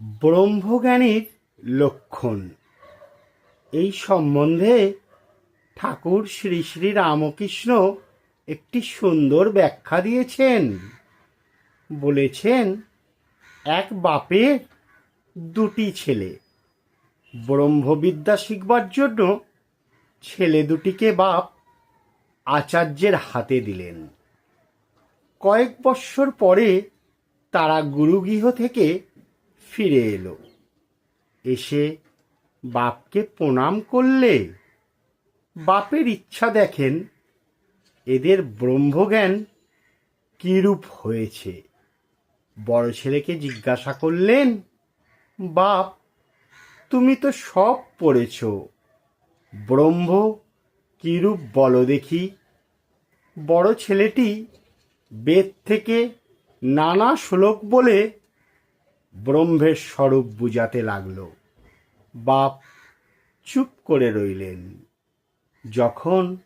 ব্রহ্মজ্ঞানীর লক্ষণ। এই সম্বন্ধে ঠাকুর শ্রী শ্রী রামকৃষ্ণ একটি সুন্দর ব্যাখ্যা দিয়েছেন। বলেছেন, এক বাপের দুটি ছেলে। ব্রহ্মবিদ্যা শিখবার জন্য ছেলে দুটিকে বাপ আচার্যের হাতে দিলেন। কয়েক বৎসর পরে তারা গুরুগৃহ থেকে ফিরে এলো। এসে বাপকে প্রণাম করলে। বাপের ইচ্ছা দেখেন, এদের ব্রহ্মজ্ঞান কিরূপ হয়েছে। বড় ছেলেকে জিজ্ঞাসা করলেন, বাপ, তুমি তো সব পড়েছ। ব্রহ্ম কিরূপ বলো দেখি? বড় ছেলেটি বেদ থেকে নানা শ্লোক বলে ব্রহ্মের স্বরূপ বুঝাতে লাগল। বাপ চুপ করে রইলেন। যখন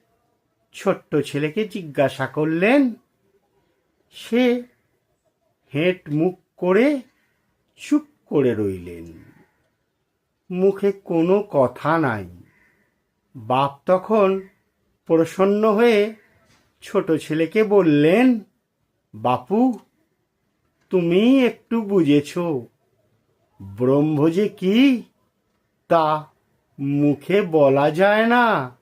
ছোট্ট ছেলেকে জিজ্ঞাসা করলেন, সে হেঁট মুখ করে চুপ করে রইলেন। মুখে কোনো কথা নাই। বাপ তখন প্রসন্ন হয়ে ছোট ছেলেকে বললেন, বাপু তুমি একটু বুঝেছ। ব্রহ্ম যে কি তা মুখে বলা যায় না।